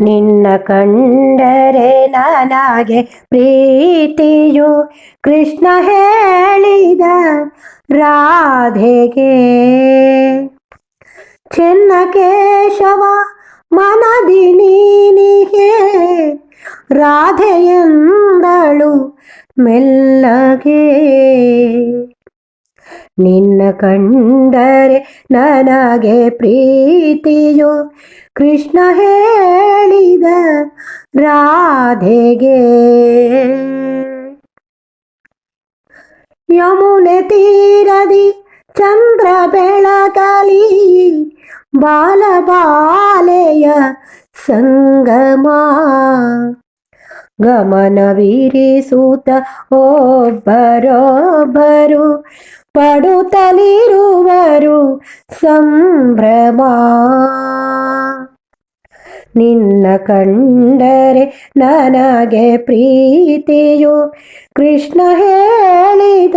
ನಿನ್ನ ಕಂಡರೆ ನನಗೆ ಪ್ರೀತಿಯು ಕೃಷ್ಣ ಹೇಳಿದ ರಾಧೆಗೆ. ಚಿನ್ನ ಕೇಶವ ಮನದಿ ನೀನಿಗೆ ರಾಧೆಯಂದಳು ಮೆಲ್ಲಗೆ. ನಿನ್ನ ಕಂಡರೆ ನನಗೆ ಪ್ರೀತಿಯು. ಕೃಷ್ಣ ಹೇಳಿದ ರಾಧೆಗೆ, ಯಮುನೆ ತೀರದಿ ಚಂದ್ರ ಬೆಳಕಲಿ ಬಾಲಬಾಲೆಯ ಸಂಗಮ. ಗಮನವಿರಿಸುತ್ತ ಒಬ್ಬರೊಬ್ಬರು ಪಡುತ್ತಲಿರುವರು ಸಂಭ್ರಮ. ನಿನ್ನ ಕಂಡರೆ ನನಗೆ ಪ್ರೀತಿಯು. ಕೃಷ್ಣ ಹೇಳಿದ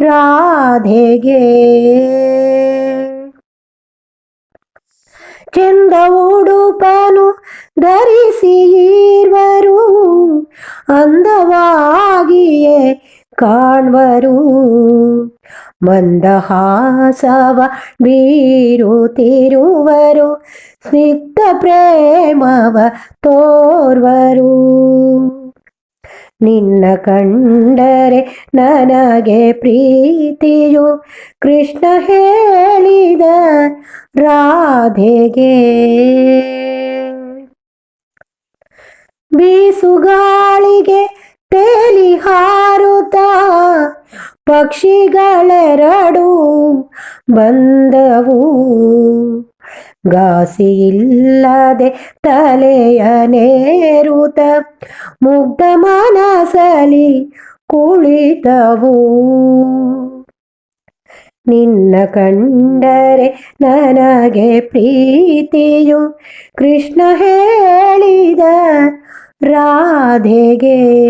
ರಾಧೆಗೆ. ಚೆಂದ ಉಡುಪನು ಧರಿಸಿ ಇರುವರು ಅಂದವಾಗಿಯೇ ಕಾಣ್ವರು. ಮಂದಹಾಸವ ಬೀರುತ್ತಿರುವರು ಸ್ನಿಗ್ಧ ಪ್ರೇಮವ ತೋರ್ವರು. ನಿನ್ನ ಕಂಡರೆ ನನಗೆ ಪ್ರೀತಿಯು, ಕೃಷ್ಣ ಹೇಳಿದ ರಾಧೆಗೆ. ಬೀಸುಗಾಳಿಗೆ ತೇಲಿ ಹಾರುತ್ತ ಪಕ್ಷಿಗಳೆರಡು ಬಂದವು. ಗಾಸಿಯಿಲ್ಲದೆ ತಲೆಯ ನೇರುತ ಮುಗ್ಧ ಮನಸಲಿ ಕುಳಿತವು. ನಿನ್ನ ಕಂಡರೆ ನನಗೆ ಪ್ರೀತಿಯು. ಕೃಷ್ಣ ಹೇಳಿದ ರಾಧೆಗೆ.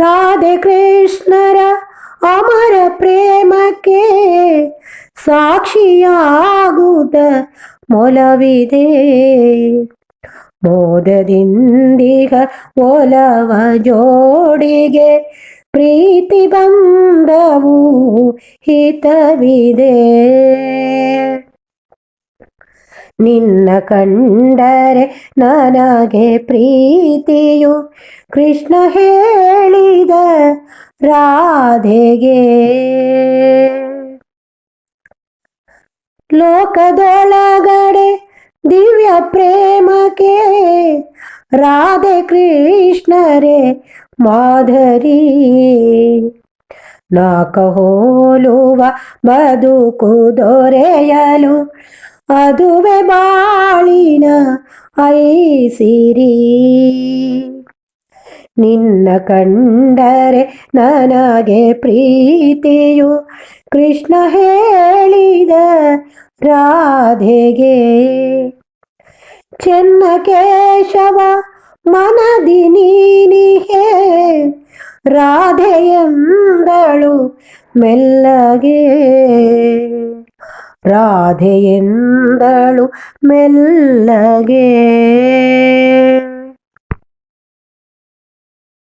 ರಾಧೆ ಕೃಷ್ಣರ ಅಮರ ಪ್ರೇಮಕ್ಕೆ ಸಾಕ್ಷಿಯಾಗುತ್ತ ಮೊಲವಿದೆ. ಮೋದದಿಂದಿಗ ಒಲವ ಜೋಡಿಗೆ ಪ್ರೀತಿ ಬಂದವು ಹಿತವಿದೆ. ನಿನ್ನ ಕಂಡರೆ ನನಗೆ ಪ್ರೀತಿಯು. ಕೃಷ್ಣ ಹೇಳಿದ ರಾಧೆಗೆ, ಲೋಕದೊಳಗಡೆ ದಿವ್ಯ ಪ್ರೇಮಕ್ಕೆ ರಾಧೆ ಕೃಷ್ಣರೇ ಮಾಧರಿ ನಾಕ ಹೋಲುವ ಬದುಕು ದೊರೆಯಲು ಅದುವೆ ಬಾಳಿನ ಐಸಿರಿ ನಿನ್ನ ಕಂಡರೆ ನನಗೆ ಪ್ರೀತಿಯು ಕೃಷ್ಣ ಹೇಳಿದ ರಾಧೆಗೆ. ಚೆನ್ನ ಕೇಶವ ಮನದಿ ನೀನಿಹೇ ರಾಧೆಯಂದಳು ಮೆಲ್ಲಗೆ. ರಾಧೆಯೆಂದಳು ಮೆಲ್ಲಗೆ.